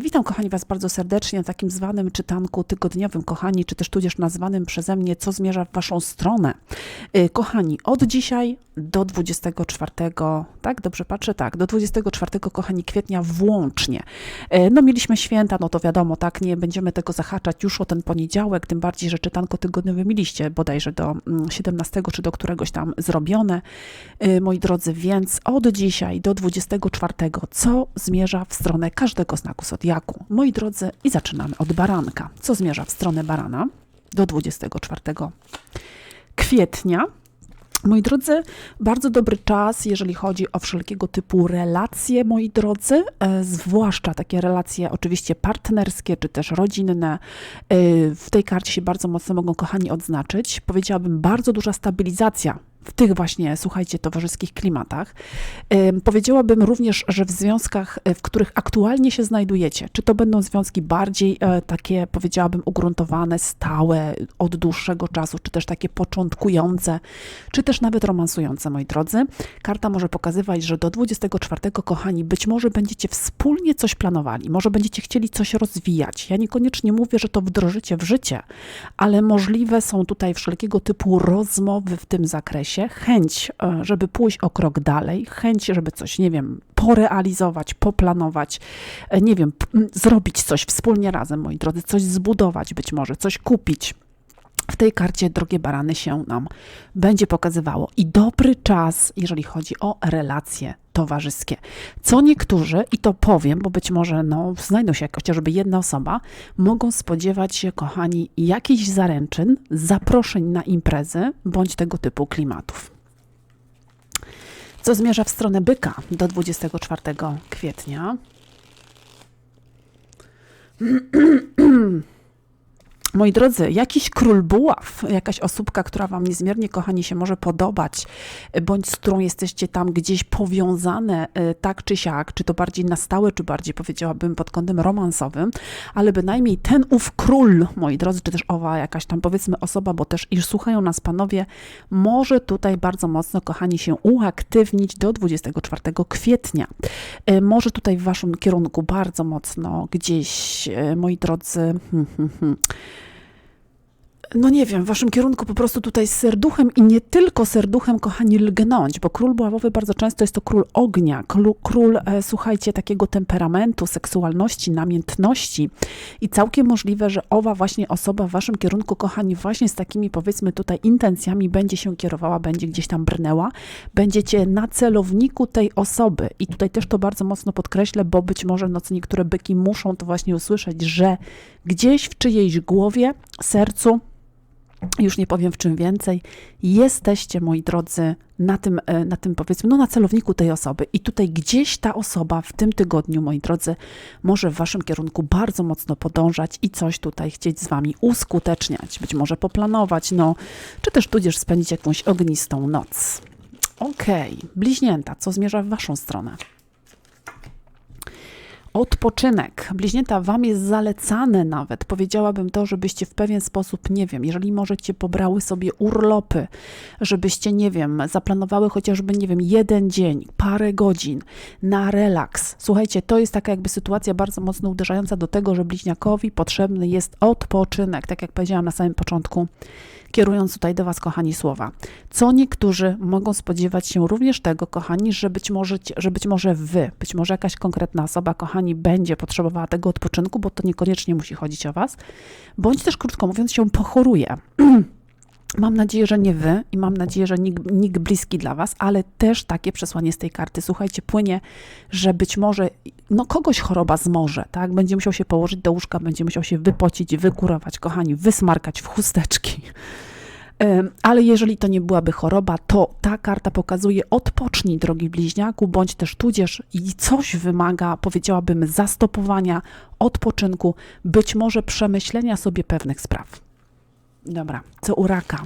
Witam kochani Was bardzo serdecznie na takim zwanym czytanku tygodniowym, kochani, czy też tudzież nazwanym przeze mnie, co zmierza w Waszą stronę. E, Kochani, od dzisiaj do 24, tak, dobrze patrzę, tak, do 24, kochani, kwietnia włącznie. E, No mieliśmy święta, no to wiadomo, tak, nie będziemy tego zahaczać już o ten poniedziałek, tym bardziej, że czytanko tygodniowe mieliście bodajże do mm, 17 czy do któregoś tam zrobione, E, moi drodzy, więc od dzisiaj do 24, co zmierza w stronę każdego znaku zodiaku. Moi drodzy, i zaczynamy od baranka. Co zmierza w stronę barana do 24 kwietnia. Moi drodzy, bardzo dobry czas, jeżeli chodzi o wszelkiego typu relacje, moi drodzy, e, zwłaszcza takie relacje oczywiście partnerskie czy też rodzinne. E, w tej karcie się bardzo mocno mogą kochani odznaczyć. Powiedziałabym bardzo duża stabilizacja w tych właśnie, słuchajcie, towarzyskich klimatach. Ym, Powiedziałabym również, że w związkach, e, w których aktualnie się znajdujecie, czy to będą związki bardziej e, takie, powiedziałabym, ugruntowane, stałe, od dłuższego czasu, czy też takie początkujące, czy też nawet romansujące, moi drodzy. Karta może pokazywać, że do 24, kochani, być może będziecie wspólnie coś planowali, może będziecie chcieli coś rozwijać. Ja niekoniecznie mówię, że to wdrożycie w życie, ale możliwe są tutaj wszelkiego typu rozmowy w tym zakresie, chęć, e, żeby pójść o krok dalej, chęć, żeby coś, nie wiem, porealizować, poplanować, e, nie wiem, zrobić coś wspólnie razem, moi drodzy, coś zbudować być może, coś kupić. Tej karcie, drogie barany, się nam będzie pokazywało. I dobry czas, jeżeli chodzi o relacje towarzyskie. Co niektórzy, i to powiem, bo być może no, znajdą się chociażby jedna osoba, mogą spodziewać się, kochani, jakichś zaręczyn, zaproszeń na imprezy bądź tego typu klimatów. Co zmierza w stronę byka do 24 kwietnia? Moi drodzy, jakiś król buław, jakaś osóbka, która Wam niezmiernie, kochani, się może podobać, bądź z którą jesteście tam gdzieś powiązane, e, tak czy siak, czy to bardziej na stałe, czy bardziej powiedziałabym pod kątem romansowym, ale bynajmniej ten ów król, moi drodzy, czy też owa jakaś tam powiedzmy osoba, bo też iż słuchają nas panowie, może tutaj bardzo mocno, kochani, się uaktywnić do 24 kwietnia. E, Może tutaj w Waszym kierunku bardzo mocno gdzieś, e, moi drodzy, hmm, hmm, hmm, no nie wiem, w waszym kierunku po prostu tutaj z serduchem i nie tylko serduchem, kochani, lgnąć, bo król buławowy bardzo często jest to król ognia, król, król e, słuchajcie, takiego temperamentu, seksualności, namiętności i całkiem możliwe, że owa właśnie osoba w waszym kierunku, kochani, właśnie z takimi powiedzmy tutaj intencjami będzie się kierowała, będzie gdzieś tam brnęła, będziecie na celowniku tej osoby. I tutaj też to bardzo mocno podkreślę, bo być może no, niektóre byki muszą to właśnie usłyszeć, że gdzieś w czyjejś głowie, sercu, już nie powiem w czym więcej, jesteście, moi drodzy, na tym, e, na tym powiedzmy, no na celowniku tej osoby. I tutaj gdzieś ta osoba w tym tygodniu, moi drodzy, może w waszym kierunku bardzo mocno podążać i coś tutaj chcieć z wami uskuteczniać, być może poplanować, no, czy też tudzież spędzić jakąś ognistą noc. Okej, bliźnięta, co zmierza w waszą stronę? Odpoczynek. Bliźnięta, Wam jest zalecane nawet. Powiedziałabym to, żebyście w pewien sposób, nie wiem, jeżeli możecie, pobrały sobie urlopy, żebyście, nie wiem, zaplanowały chociażby, nie wiem, jeden dzień, parę godzin na relaks. Słuchajcie, to jest taka jakby sytuacja bardzo mocno uderzająca do tego, że bliźniakowi potrzebny jest odpoczynek, tak jak powiedziałam na samym początku kierując tutaj do Was, kochani, słowa. Co niektórzy mogą spodziewać się również tego, kochani, że być może, że być może Wy, być może jakaś konkretna osoba, kochani, będzie potrzebowała tego odpoczynku, bo to niekoniecznie musi chodzić o Was, bądź też, krótko mówiąc, się pochoruje. Mam nadzieję, że nie wy i mam nadzieję, że nikt, nikt bliski dla was, ale też takie przesłanie z tej karty. Słuchajcie, płynie, że być może no kogoś choroba zmoże, tak? Będzie musiał się położyć do łóżka, będzie musiał się wypocić, wykurować, kochani, wysmarkać w chusteczki. Ale jeżeli to nie byłaby choroba, to ta karta pokazuje odpocznij, drogi bliźniaku, bądź też tudzież i coś wymaga, powiedziałabym, zastopowania, odpoczynku, być może przemyślenia sobie pewnych spraw. Dobra, co u raka?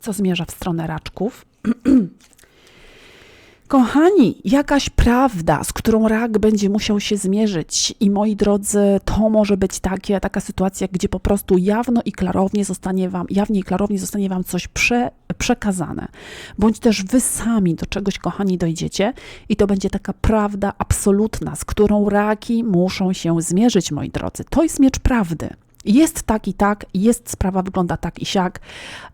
Co zmierza w stronę raczków? Kochani, jakaś prawda, z którą rak będzie musiał się zmierzyć. I moi drodzy, to może być takie, taka sytuacja, gdzie po prostu jawno i klarownie zostanie wam, jawnie i klarownie zostanie wam coś prze, przekazane. Bądź też wy sami do czegoś, kochani, dojdziecie i to będzie taka prawda absolutna, z którą raki muszą się zmierzyć, moi drodzy. To jest miecz prawdy. Jest tak i tak, jest sprawa, wygląda tak i siak.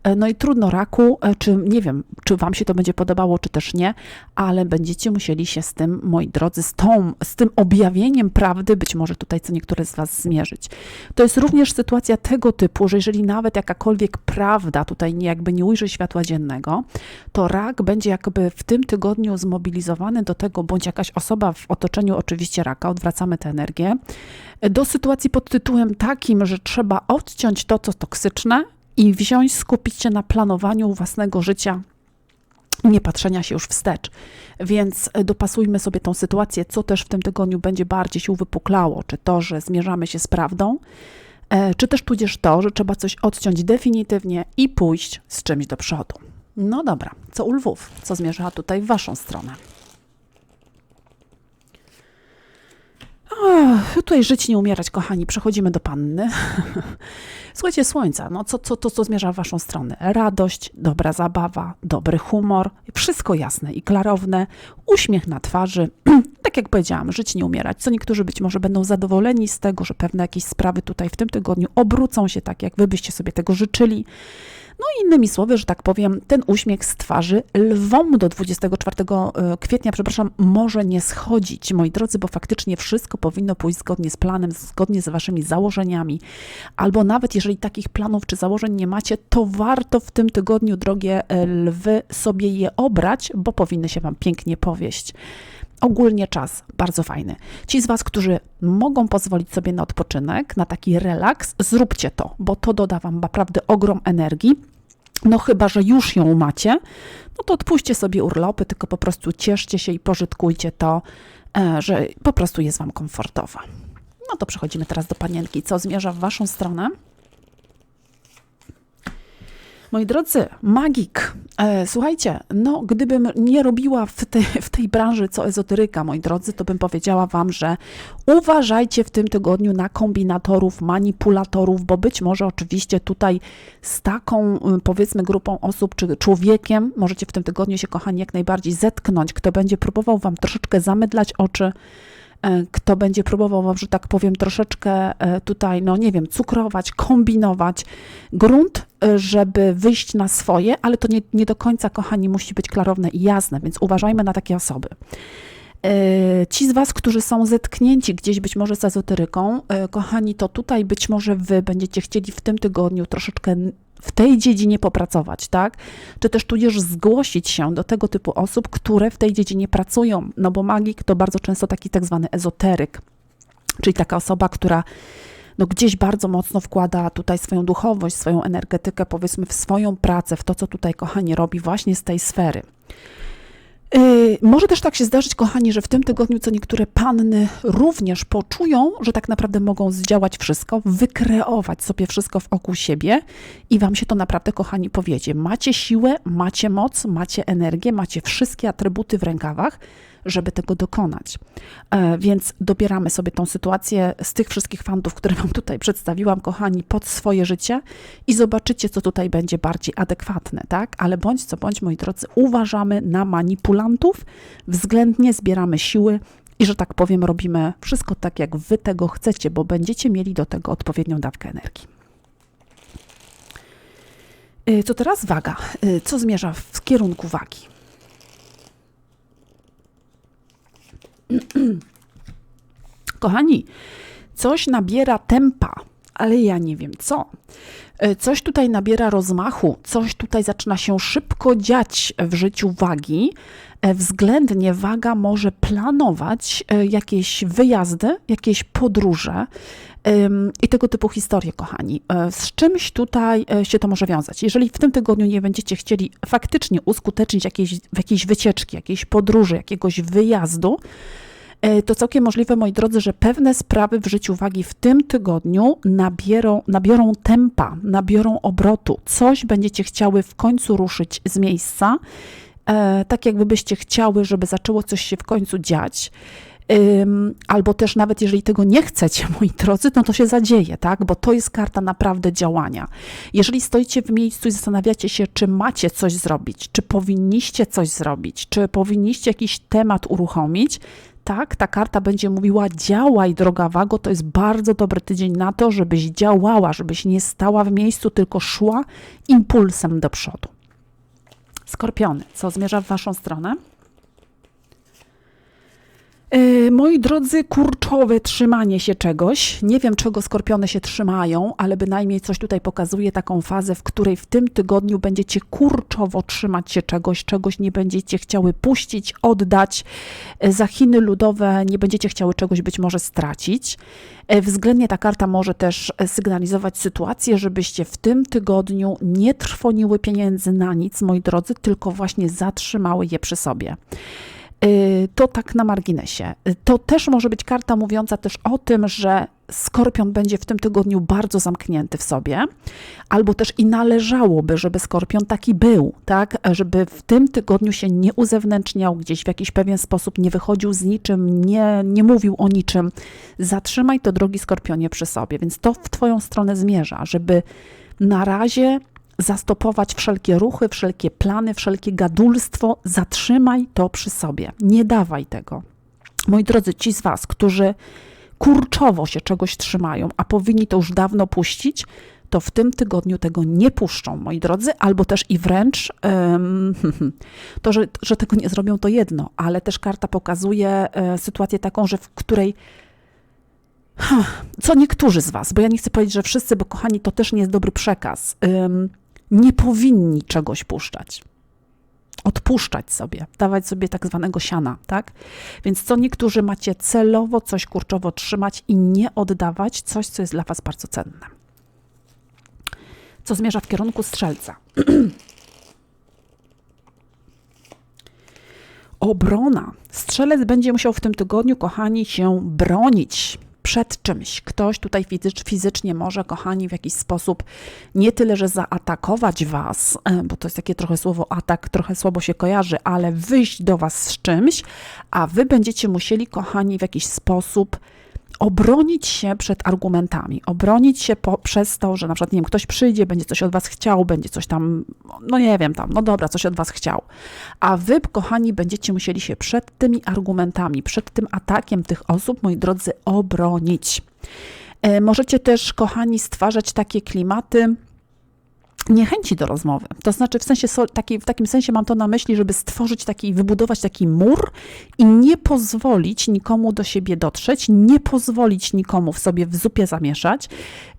E, no i trudno raku, e, czy nie wiem, czy Wam się to będzie podobało, czy też nie, ale będziecie musieli się z tym, moi drodzy, z, tą, z tym objawieniem prawdy, być może tutaj co niektóre z Was zmierzyć. To jest również sytuacja tego typu, że jeżeli nawet jakakolwiek prawda tutaj nie, jakby nie ujrzy światła dziennego, to rak będzie jakby w tym tygodniu zmobilizowany do tego, bądź jakaś osoba w otoczeniu oczywiście raka, odwracamy tę energię, do sytuacji pod tytułem takim, że trzeba odciąć to, co toksyczne i wziąć, skupić się na planowaniu własnego życia, nie patrzenia się już wstecz. Więc dopasujmy sobie tą sytuację, co też w tym tygodniu będzie bardziej się uwypuklało, czy to, że zmierzamy się z prawdą, e, czy też tudzież to, że trzeba coś odciąć definitywnie i pójść z czymś do przodu. No dobra, co u lwów? Co zmierza tutaj w waszą stronę? Tutaj żyć, nie umierać, kochani. Przechodzimy do panny. Słuchajcie, słońca, no co, co, to, co zmierza w waszą stronę? Radość, dobra zabawa, dobry humor, wszystko jasne i klarowne, uśmiech na twarzy. tak jak powiedziałam, żyć, nie umierać. Co niektórzy być może będą zadowoleni z tego, że pewne jakieś sprawy tutaj w tym tygodniu obrócą się tak, jak wy byście sobie tego życzyli. No innymi słowy, że tak powiem, ten uśmiech z twarzy lwom do 24 e, kwietnia, przepraszam, może nie schodzić, moi drodzy, bo faktycznie wszystko powinno pójść zgodnie z planem, zgodnie z waszymi założeniami. Albo nawet jeżeli takich planów czy założeń nie macie, to warto w tym tygodniu, drogie e, lwy, sobie je obrać, bo powinny się wam pięknie powieść ogólnie czas bardzo fajny. Ci z Was, którzy mogą pozwolić sobie na odpoczynek, na taki relaks, zróbcie to, bo to doda Wam naprawdę ogrom energii. No chyba, że już ją macie, no to odpuśćcie sobie urlopy, tylko po prostu cieszcie się i pożytkujcie to, e, że po prostu jest Wam komfortowo. No to przechodzimy teraz do panienki. Co zmierza w Waszą stronę? Moi drodzy, magik. E, słuchajcie, no gdybym nie robiła w, w tej branży co ezoteryka, moi drodzy, to bym powiedziała wam, że uważajcie w tym tygodniu na kombinatorów, manipulatorów, bo być może oczywiście tutaj z taką powiedzmy grupą osób czy człowiekiem możecie w tym tygodniu się, kochani, jak najbardziej zetknąć, kto będzie próbował wam troszeczkę zamydlać oczy, kto będzie próbował, że tak powiem, troszeczkę e, tutaj, no nie wiem, cukrować, kombinować grunt, e, żeby wyjść na swoje, ale to nie, nie do końca, kochani, musi być klarowne i jasne, więc uważajmy na takie osoby. Ci z Was, którzy są zetknięci gdzieś być może z ezoteryką, kochani, to tutaj być może Wy będziecie chcieli w tym tygodniu troszeczkę w tej dziedzinie popracować, tak? Czy też tudzież zgłosić się do tego typu osób, które w tej dziedzinie pracują, no bo magik to bardzo często taki tak zwany ezoteryk, czyli taka osoba, która no gdzieś bardzo mocno wkłada tutaj swoją duchowość, swoją energetykę, powiedzmy w swoją pracę, w to, co tutaj kochanie robi właśnie z tej sfery. Yy, może też tak się zdarzyć, kochani, że w tym tygodniu co niektóre panny również poczują, że tak naprawdę mogą zdziałać wszystko, wykreować sobie wszystko wokół siebie i wam się to naprawdę, kochani, powiedzie. Macie siłę, macie moc, macie energię, macie wszystkie atrybuty w rękawach, żeby tego dokonać. E, więc dobieramy sobie tą sytuację z tych wszystkich fantów, które Wam tutaj przedstawiłam, kochani, pod swoje życie i zobaczycie, co tutaj będzie bardziej adekwatne, tak? Ale bądź co bądź, moi drodzy, uważamy na manipulantów, względnie zbieramy siły i, że tak powiem, robimy wszystko tak, jak Wy tego chcecie, bo będziecie mieli do tego odpowiednią dawkę energii. E, co teraz waga? E, co zmierza w kierunku wagi? Kochani, coś nabiera tempa, ale ja nie wiem co. E, coś tutaj nabiera rozmachu, coś tutaj zaczyna się szybko dziać w życiu wagi. E, względnie waga może planować e, jakieś wyjazdy, jakieś podróże i tego typu historie, kochani. Z czymś tutaj się to może wiązać. Jeżeli w tym tygodniu nie będziecie chcieli faktycznie uskutecznić jakiejś, jakiejś wycieczki, jakiejś podróży, jakiegoś wyjazdu, to całkiem możliwe, moi drodzy, że pewne sprawy w życiu wagi w tym tygodniu nabierą, nabiorą tempa, nabiorą obrotu. Coś będziecie chciały w końcu ruszyć z miejsca e, tak jakby byście chciały, żeby zaczęło coś się w końcu dziać. Albo też nawet jeżeli tego nie chcecie, moi drodzy, no to się zadzieje, tak? Bo to jest karta naprawdę działania. Jeżeli stoicie w miejscu i zastanawiacie się, czy macie coś zrobić, czy powinniście coś zrobić, czy powinniście jakiś temat uruchomić, tak, ta karta będzie mówiła: działaj, droga wago, to jest bardzo dobry tydzień na to, żebyś działała, żebyś nie stała w miejscu, tylko szła impulsem do przodu. Skorpiony, co zmierza w waszą stronę? Yy, moi drodzy, kurczowe trzymanie się czegoś. Nie wiem, czego skorpiony się trzymają, ale bynajmniej coś tutaj pokazuje taką fazę, w której w tym tygodniu będziecie kurczowo trzymać się czegoś, czegoś nie będziecie chciały puścić, oddać. Yy, za Chiny ludowe nie będziecie chciały czegoś być może stracić. Yy, względnie ta karta może też sygnalizować sytuację, żebyście w tym tygodniu nie trwoniły pieniędzy na nic, moi drodzy, tylko właśnie zatrzymały je przy sobie. Y, to tak na marginesie. Y, to też może być karta mówiąca też o tym, że Skorpion będzie w tym tygodniu bardzo zamknięty w sobie, albo też i należałoby, żeby Skorpion taki był, tak, żeby w tym tygodniu się nie uzewnętrzniał, gdzieś w jakiś pewien sposób nie wychodził z niczym, nie, nie mówił o niczym. Zatrzymaj to, drogi Skorpionie, przy sobie, więc to w Twoją stronę zmierza, żeby na razie zastopować wszelkie ruchy, wszelkie plany, wszelkie gadulstwo, zatrzymaj to przy sobie. Nie dawaj tego. Moi drodzy, ci z Was, którzy kurczowo się czegoś trzymają, a powinni to już dawno puścić, to w tym tygodniu tego nie puszczą, moi drodzy, albo też i wręcz um, to, że, że tego nie zrobią, to jedno, ale też karta pokazuje e, sytuację taką, że w której co niektórzy z Was, bo ja nie chcę powiedzieć, że wszyscy, bo kochani, to też nie jest dobry przekaz. Um, nie powinni czegoś puszczać. Odpuszczać sobie, dawać sobie tak zwanego siana, tak? Więc co niektórzy macie celowo coś kurczowo trzymać i nie oddawać coś, co jest dla Was bardzo cenne. Co zmierza w kierunku strzelca. Obrona. Strzelec będzie musiał w tym tygodniu, kochani, się bronić przed czymś. Ktoś tutaj fizycz, fizycznie może, kochani, w jakiś sposób nie tyle, że zaatakować was, e, bo to jest takie trochę słowo atak, trochę słabo się kojarzy, ale wyjść do was z czymś, a wy będziecie musieli, kochani, w jakiś sposób obronić się przed argumentami, obronić się po, przez to, że na przykład, nie wiem, ktoś przyjdzie, będzie coś od was chciał, będzie coś tam, no nie wiem, tam, no dobra, coś od was chciał. A wy, kochani, będziecie musieli się przed tymi argumentami, przed tym atakiem tych osób, moi drodzy, obronić. E, możecie też, kochani, stwarzać takie klimaty, niechęci do rozmowy. To znaczy, w, sensie, w takim sensie mam to na myśli, żeby stworzyć taki, wybudować taki mur i nie pozwolić nikomu do siebie dotrzeć, nie pozwolić nikomu w sobie w zupie zamieszać,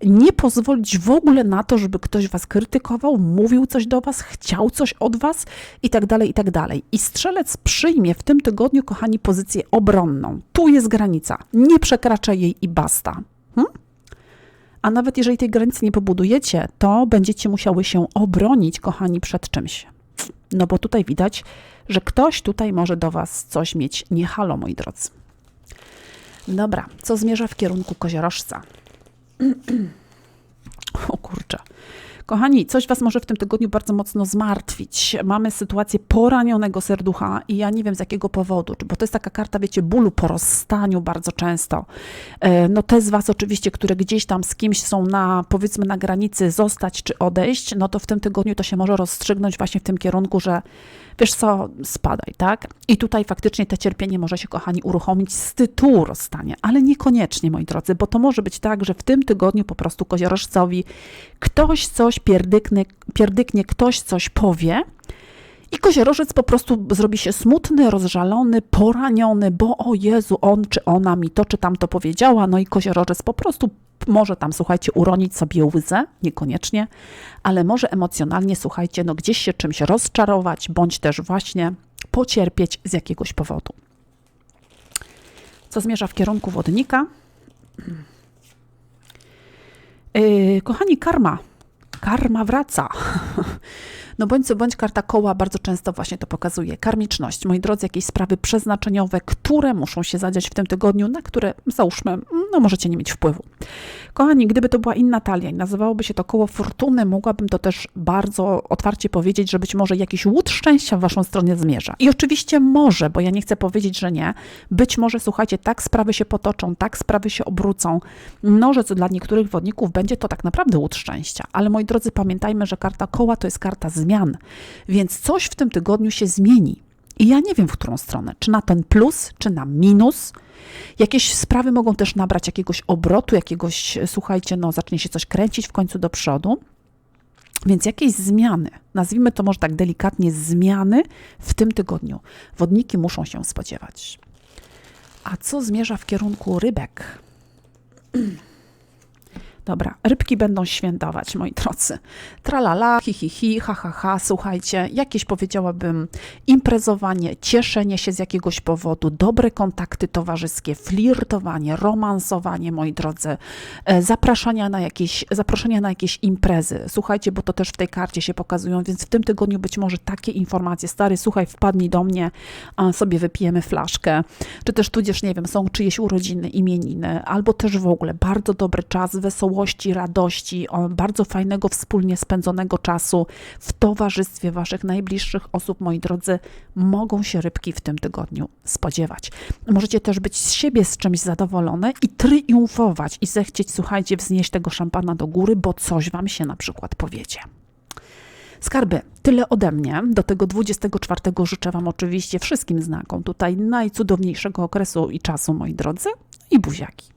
nie pozwolić w ogóle na to, żeby ktoś was krytykował, mówił coś do was, chciał coś od was i tak dalej, i tak dalej. I strzelec przyjmie w tym tygodniu, kochani, pozycję obronną. Tu jest granica. Nie przekracza jej i basta. Hmm? A nawet jeżeli tej granicy nie pobudujecie, to będziecie musiały się obronić, kochani, przed czymś. No bo tutaj widać, że ktoś tutaj może do Was coś mieć nie halo, moi drodzy. Dobra, co zmierza w kierunku koziorożca? o kurczę. Kochani, coś Was może w tym tygodniu bardzo mocno zmartwić. Mamy sytuację poranionego serducha i ja nie wiem z jakiego powodu, bo to jest taka karta, wiecie, bólu po rozstaniu bardzo często. E, no te z Was oczywiście, które gdzieś tam z kimś są na, powiedzmy, na granicy zostać czy odejść, no to w tym tygodniu to się może rozstrzygnąć właśnie w tym kierunku, że wiesz co, spadaj, tak? I tutaj faktycznie te cierpienie może się, kochani, uruchomić z tytułu rozstania, ale niekoniecznie, moi drodzy, bo to może być tak, że w tym tygodniu po prostu koziorożcowi ktoś coś pierdyknie, pierdyknie ktoś coś powie, i koziorożec po prostu zrobi się smutny, rozżalony, poraniony, bo o Jezu, on czy ona mi to czy tamto powiedziała. No i koziorożec po prostu może tam, słuchajcie, uronić sobie łzę, niekoniecznie, ale może emocjonalnie, słuchajcie, no gdzieś się czymś rozczarować, bądź też właśnie pocierpieć z jakiegoś powodu. Co zmierza w kierunku wodnika? Yy, kochani, karma. Karma wraca. No bądź co bądź karta koła bardzo często właśnie to pokazuje. Karmiczność, moi drodzy, jakieś sprawy przeznaczeniowe, które muszą się zadziać w tym tygodniu, na które załóżmy, no możecie nie mieć wpływu. Kochani, gdyby to była inna talia i nazywałoby się to koło fortuny, mogłabym to też bardzo otwarcie powiedzieć, że być może jakiś łód szczęścia w waszą stronę zmierza. I oczywiście może, bo ja nie chcę powiedzieć, że nie. Być może, słuchajcie, tak sprawy się potoczą, tak sprawy się obrócą, no, że co dla niektórych wodników będzie to tak naprawdę łód szczęścia. Ale moi drodzy, pamiętajmy, że karta koła to jest karta zmian, więc coś w tym tygodniu się zmieni. I ja nie wiem, w którą stronę. Czy na ten plus, czy na minus. Jakieś sprawy mogą też nabrać jakiegoś obrotu, jakiegoś, słuchajcie, no zacznie się coś kręcić w końcu do przodu. Więc jakieś zmiany, nazwijmy to może tak delikatnie, zmiany w tym tygodniu wodniki muszą się spodziewać. A co zmierza w kierunku rybek? Dobra, rybki będą świętować, moi drodzy. Tralala, hi, hi, hi, ha, ha, ha. Słuchajcie, jakieś powiedziałabym imprezowanie, cieszenie się z jakiegoś powodu, dobre kontakty towarzyskie, flirtowanie, romansowanie, moi drodzy, e, zapraszania na jakieś, zaproszenia na jakieś imprezy. Słuchajcie, bo to też w tej karcie się pokazują, więc w tym tygodniu być może takie informacje. Stary, słuchaj, wpadnij do mnie, sobie wypijemy flaszkę, czy też tudzież, nie wiem, są czyjeś urodziny, imieniny, albo też w ogóle bardzo dobry czas, wesołości, radości, bardzo fajnego wspólnie spędzonego czasu w towarzystwie waszych najbliższych osób, moi drodzy, mogą się rybki w tym tygodniu spodziewać. Możecie też być z siebie z czymś zadowolone i triumfować i zechcieć, słuchajcie, wznieść tego szampana do góry, bo coś wam się na przykład powiedzie. Skarby, tyle ode mnie. Do tego 24 życzę Wam oczywiście wszystkim znakom tutaj najcudowniejszego okresu i czasu, moi drodzy, i buziaki.